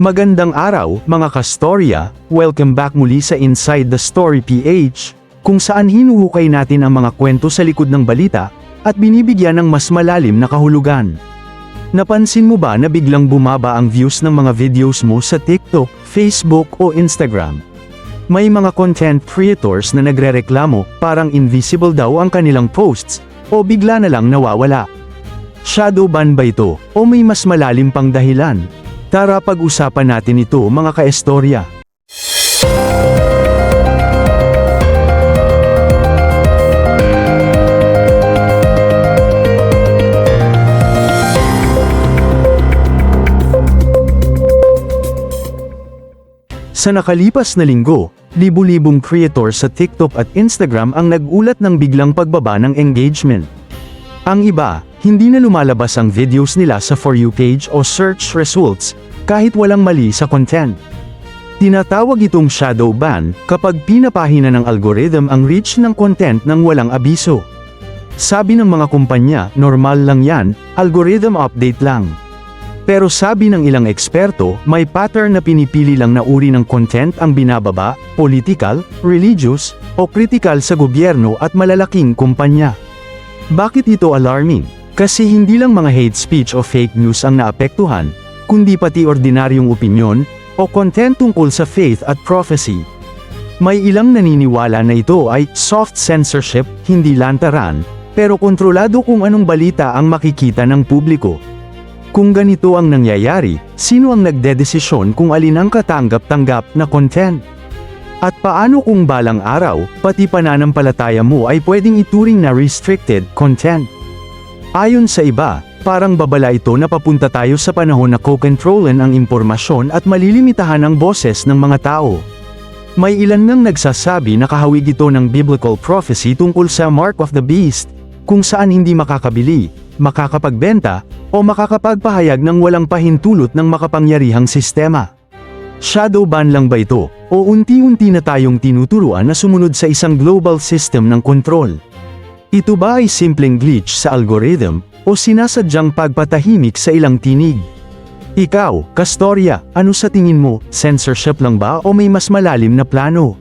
Magandang araw, mga kastorya, welcome back muli sa Inside the Story PH, kung saan hinuhukay natin ang mga kwento sa likod ng balita, at binibigyan ng mas malalim na kahulugan. Napansin mo ba na biglang bumaba ang views ng mga videos mo sa TikTok, Facebook o Instagram? May mga content creators na nagrereklamo parang invisible daw ang kanilang posts, o bigla na lang nawawala. Shadow ban ba ito, o may mas malalim pang dahilan? Tara pag-usapan natin ito mga kaestorya. Sa nakalipas na linggo, libu-libong creator sa TikTok at Instagram ang nagulat ng biglang pagbaba ng engagement. Ang iba, hindi na lumalabas ang videos nila sa For You page o search results, kahit walang mali sa content. Tinatawag itong shadow ban kapag pinapahina ng algorithm ang reach ng content ng walang abiso. Sabi ng mga kumpanya, normal lang yan, algorithm update lang. Pero sabi ng ilang eksperto, may pattern na pinipili lang na uri ng content ang binababa, political, religious, o critical sa gobyerno at malalaking kumpanya. Bakit ito alarming? Kasi hindi lang mga hate speech o fake news ang naapektuhan, kundi pati ordinaryong opinyon, o content tungkol sa faith at prophecy. May ilang naniniwala na ito ay soft censorship, hindi lantaran, pero kontrolado kung anong balita ang makikita ng publiko. Kung ganito ang nangyayari, sino ang nagdedesisyon kung alin ang katanggap-tanggap na content? At paano kung balang araw, pati pananampalataya mo ay pwedeng ituring na restricted content? Ayon sa iba, parang babala ito na papunta tayo sa panahon na ko-controlin ang impormasyon at malilimitahan ang boses ng mga tao. May ilan ngang nagsasabi na kahawig ito ng biblical prophecy tungkol sa Mark of the Beast, kung saan hindi makakabili, makakapagbenta, o makakapagpahayag ng walang pahintulot ng makapangyarihang sistema. Shadow ban lang ba ito, o unti-unti na tayong tinuturuan na sumunod sa isang global system ng kontrol? Ito ba ay simpleng glitch sa algorithm, o sinasadyang pagpatahimik sa ilang tinig? Ikaw, Kastorya, ano sa tingin mo, censorship lang ba o may mas malalim na plano?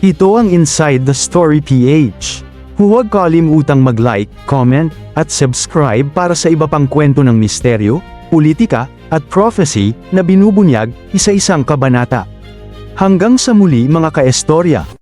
Ito ang Inside the Story PH. Huwag kalimutang mag-like, comment, at subscribe para sa iba pang kwento ng misteryo, politika, at prophecy na binubunyag isa-isang kabanata. Hanggang sa muli mga kaestorya.